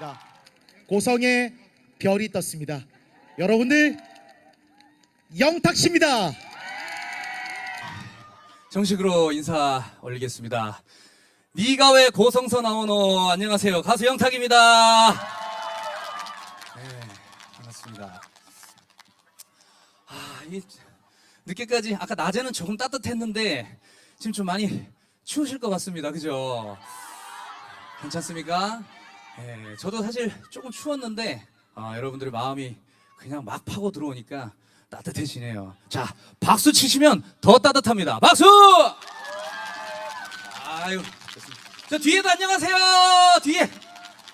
드리겠습니다. 고성의 별이 떴습니다. 여러분들 영탁 씨입니다. 정식으로 인사 올리겠습니다. 네가 왜 고성서 나오노? 안녕하세요. 가수 영탁입니다. 네, 반갑습니다. 아, 이 늦게까지 아까 낮에는 조금 따뜻했는데 지금 좀 많이 추우실 것 같습니다. 그죠? 괜찮습니까? 예, 저도 사실 조금 추웠는데 아, 여러분들의 마음이 그냥 막 파고 들어오니까 따뜻해지네요. 자, 박수 치시면 더 따뜻합니다. 박수! 아유, 좋습니다. 저 뒤에도 안녕하세요. 뒤에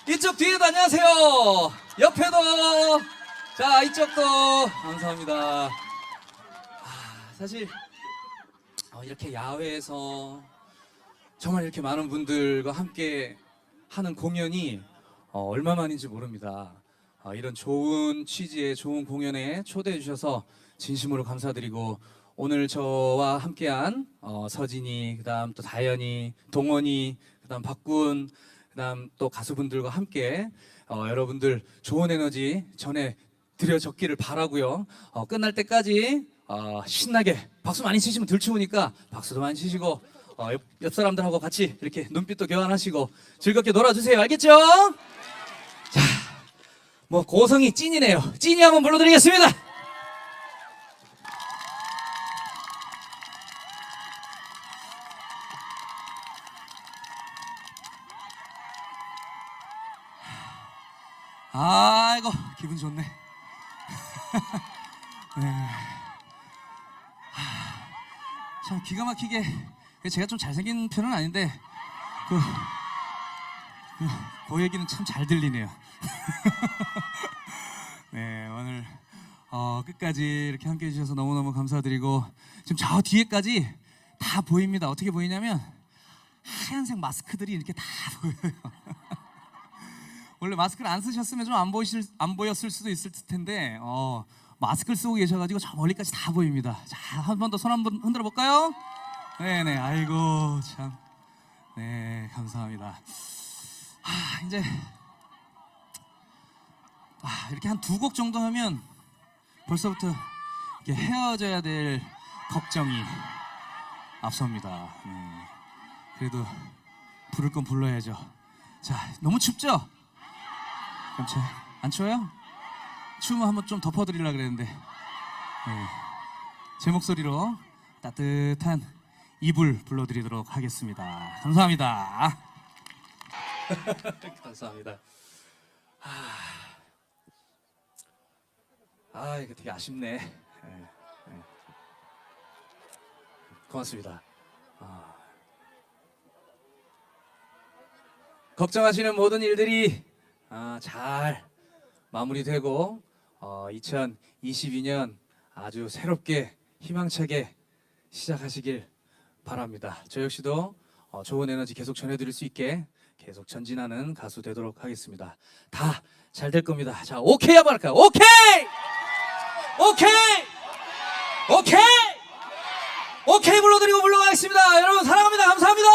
이쪽 뒤에도 안녕하세요. 옆에도 자 이쪽도 감사합니다. 아, 사실 어, 이렇게 야외에서 정말 이렇게 많은 분들과 함께 하는 공연이 어, 얼마만인지 모릅니다. 어, 이런 좋은 취지의 좋은 공연에 초대해 주셔서 진심으로 감사드리고 오늘 저와 함께한 어, 서진이, 그다음 또 다현이, 동원이, 그다음 박군, 그다음 또 가수분들과 함께 어, 여러분들 좋은 에너지 전해 드려졌기를 바라고요. 어, 끝날 때까지 어, 신나게 박수 많이 치시면 들 추우니까 박수도 많이 치시고 어, 옆, 옆 사람들하고 같이 이렇게 눈빛도 교환하시고 즐겁게 놀아주세요. 알겠죠? 자, 뭐 고성이 찐이네요. 찐이 한번 불러드리겠습니다. 아이고 기분 좋네. 네. 참 기가 막히게 제가 좀 잘생긴 편은 아닌데 그, 그, 그 얘기는 참 잘 들리네요. 네 오늘 어, 끝까지 이렇게 함께 해 주셔서 너무너무 감사드리고 지금 저 뒤에까지 다 보입니다. 어떻게 보이냐면 하얀색 마스크들이 이렇게 다 보여요. 원래 마스크를 안 쓰셨으면 좀 안 보이실 안 보였을 수도 있을 텐데 어, 마스크를 쓰고 계셔가지고 저 멀리까지 다 보입니다. 자, 한 번 더 손 한 번 흔들어 볼까요? 네네, 아이고 참, 네 감사합니다. 아, 이제 아, 이렇게 한 두 곡 정도 하면 벌써부터 이렇게 헤어져야 될 걱정이 앞섭니다. 네. 그래도 부를 건 불러야죠. 자, 너무 춥죠? 그럼 제, 안 추워요? 추우면 한번 좀 덮어드리려 그랬는데 네. 제 목소리로 따뜻한 이불 불러드리도록 하겠습니다. 감사합니다. 감사합니다. 아, 이거 되게 아쉽네. 네, 네. 고맙습니다. 아. 걱정하시는 모든 일들이 아, 잘 마무리되고 어, 2022년 아주 새롭게 희망차게 시작하시길 바랍니다. 저 역시도 어, 좋은 에너지 계속 전해드릴 수 있게 계속 전진하는 가수 되도록 하겠습니다. 다 잘 될 겁니다. 자, 오케이 한번 할까요? 오케이! 오케이! 오케이! 오케이 불러드리고 물러가겠습니다. 여러분 사랑합니다. 감사합니다.